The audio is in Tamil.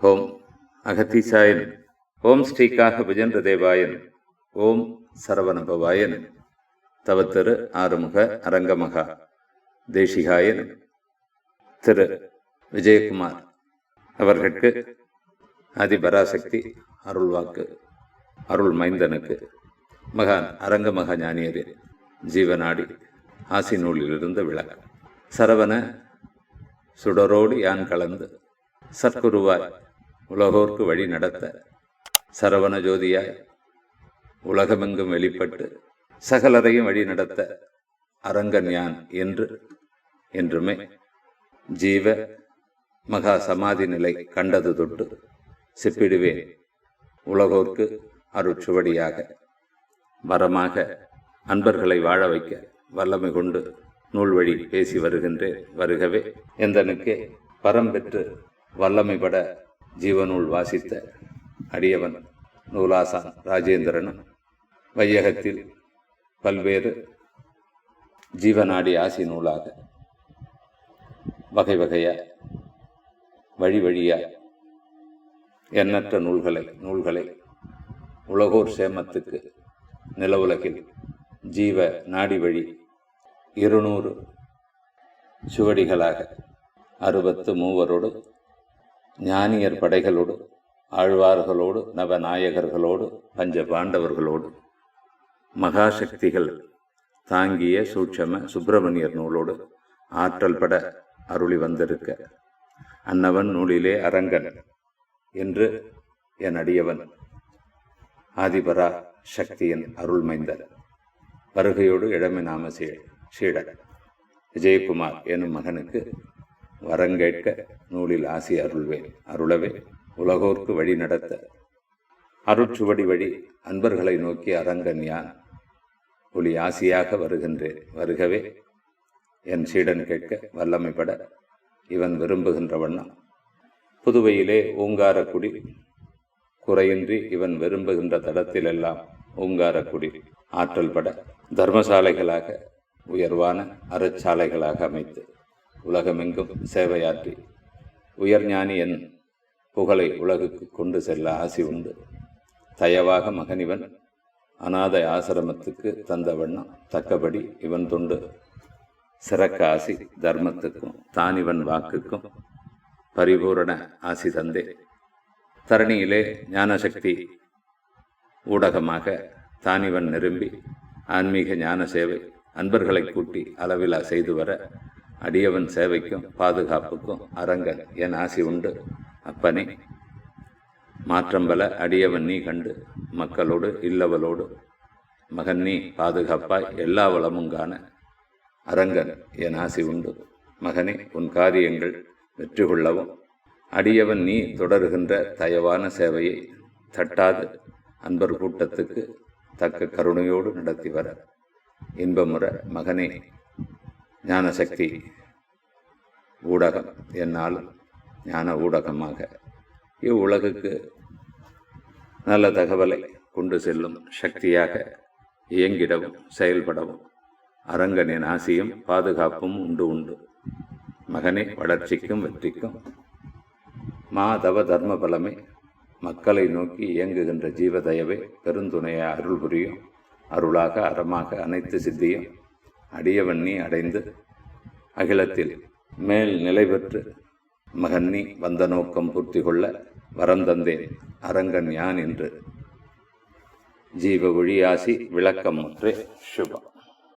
ஓம் அகத்தீசாயன் ஓம் ஸ்ரீகாக விஜேந்திர தேவாயன் ஓம் சரவணபவாயன் தவத்திரு ஆறுமுக அரங்கமகா. தேசிகாயன் திரு விஜயகுமார் அவர்களுக்கு அதிபராசக்தி அருள்வாக்கு அருள் மைந்தனுக்கு மகான் அரங்கமக ஞானியரின் ஜீவநாடி ஆசி நூலிலிருந்து விளக்கம் சரவண சுடரோடு யான் கலந்து சத்குருவாய் உலகோர்க்கு வழி நடத்த சரவண ஜோதியாய் உலகமெங்கும் வெளிப்பட்டு சகலரையும் வழி நடத்த அரங்கன் யான் என்று என்றுமே ஜீவ மகா சமாதி நிலை கண்டது தொட்டு சிப்பிடுவேன் உலகோர்க்கு அருட்சுவடியாக. வரமாக அன்பர்களை வாழ வைக்க வல்லமை கொண்டு நூல் வழி பேசி வருகின்றேன். வருகவே எந்தனுக்கே பரம் பெற்று ஜீவனுள் ஜீவநூல் வாசித்த அடியவன் நூலாசான் ராஜேந்திரனும் வையகத்தில் பல்வேறு ஜீவநாடி ஆசி நூலாக வகை வகையாக வழி வழியாக எண்ணற்ற நூல்களை நூல்களை உலகோர் சேமத்துக்கு நில உலகில் ஜீவ நாடி வழி இருநூறு சுவடிகளாக அறுபத்து மூவரோடு ஞானியர் படைகளோடு ஆழ்வார்களோடு நவநாயகர்களோடு பஞ்ச பாண்டவர்களோடு. மகாசக்திகள் தாங்கிய சூட்சம சுப்பிரமணியர் நூலோடு ஆற்றல் பட அருளி வந்திருக்க அன்னவன் நூலிலே அரங்கன் என்று என் அடியவன் ஆதிபரா சக்தியின் அருள்மைந்தர் வருகையோடு இளமை நாம சீடர். விஜயகுமார் எனும் மகனுக்கு வரங்கேட்க நூலில் ஆசி அருள்வேன் அருளவே உலகோர்க்கு வழி நடத்த. அருட்சுவடி வழி அன்பர்களை நோக்கி அரங்கன் யான் ஒளி ஆசியாக வருகின்றேன் வருகவே. என் சீடன் கேட்க வல்லமைப்பட இவன் விரும்புகின்ற வண்ணம். புதுவையிலே ஓங்காரக்குடி குறையின்றி இவன் விரும்புகின்ற தடத்திலெல்லாம் ஓங்காரக்குடி. ஆற்றல் பட தர்மசாலைகளாக உயர்வான அறச்சாலைகளாக அமைத்து. உலகமெங்கும் சேவையாற்றி உயர்ஞானி என் புகழை உலகுக்கு கொண்டு செல்ல ஆசி உண்டு. தயவாக மகனிவன் அநாதை ஆசிரமத்துக்கு தந்த வண்ணம் தக்கபடி இவன் தொண்டு. சிறக்க ஆசி தர்மத்துக்கும் தானிவன் வாக்குக்கும் பரிபூரண ஆசி தந்தே. தரணியிலே ஞானசக்தி ஊடகமாக தானிவன் நிரும்பி ஆன்மீக ஞான சேவை அன்பர்களை கூட்டி அளவிலா செய்து வர அடியவன் சேவைக்கும் பாதுகாப்புக்கும் அரங்கன் என் ஆசி உண்டு. அப்பனே மாற்றம்பல அடியவன் நீ கண்டு மக்களோடு இல்லவளோடு மகன் நீ பாதுகாப்பாய் எல்லா வளமும் காண அரங்கன் என் ஆசி உண்டு. மகனே உன் காரியங்கள் வெற்றி கொள்ளவும் அடியவன் நீ தொடருகின்ற தயவான சேவையை தட்டாது அன்பர் கூட்டத்துக்கு தக்க கருணையோடு நடத்தி வர. இன்பமுற மகனே ஞானசக்தி. ஊடகம் என்னால் ஞான ஊடகமாக இவ்வுலகுக்கு நல்ல தகவலை கொண்டு செல்லும் சக்தியாக இயங்கிடவும் செயல்படவும் அரங்கனின் ஆசியும் பாதுகாப்பும் உண்டு உண்டு. மகனே வளர்ச்சிக்கும் வெற்றிக்கும் மாதவ தர்ம பலமே. மக்களை நோக்கி இயங்குகின்ற ஜீவதயவை பெருந்துணையை அருள் புரியும் அருளாக அறமாக அனைத்து சித்தியும் அடியவண்ணி அடைந்து அகிலத்தில் மேல் நிலை பெற்று மகன்னி வந்த நோக்கம் பூர்த்தி கொள்ள வரம் தந்தேன் அரங்கன் யான் என்று. ஜீவ ஒழியாசி விளக்கம் முற்றே சுபம்.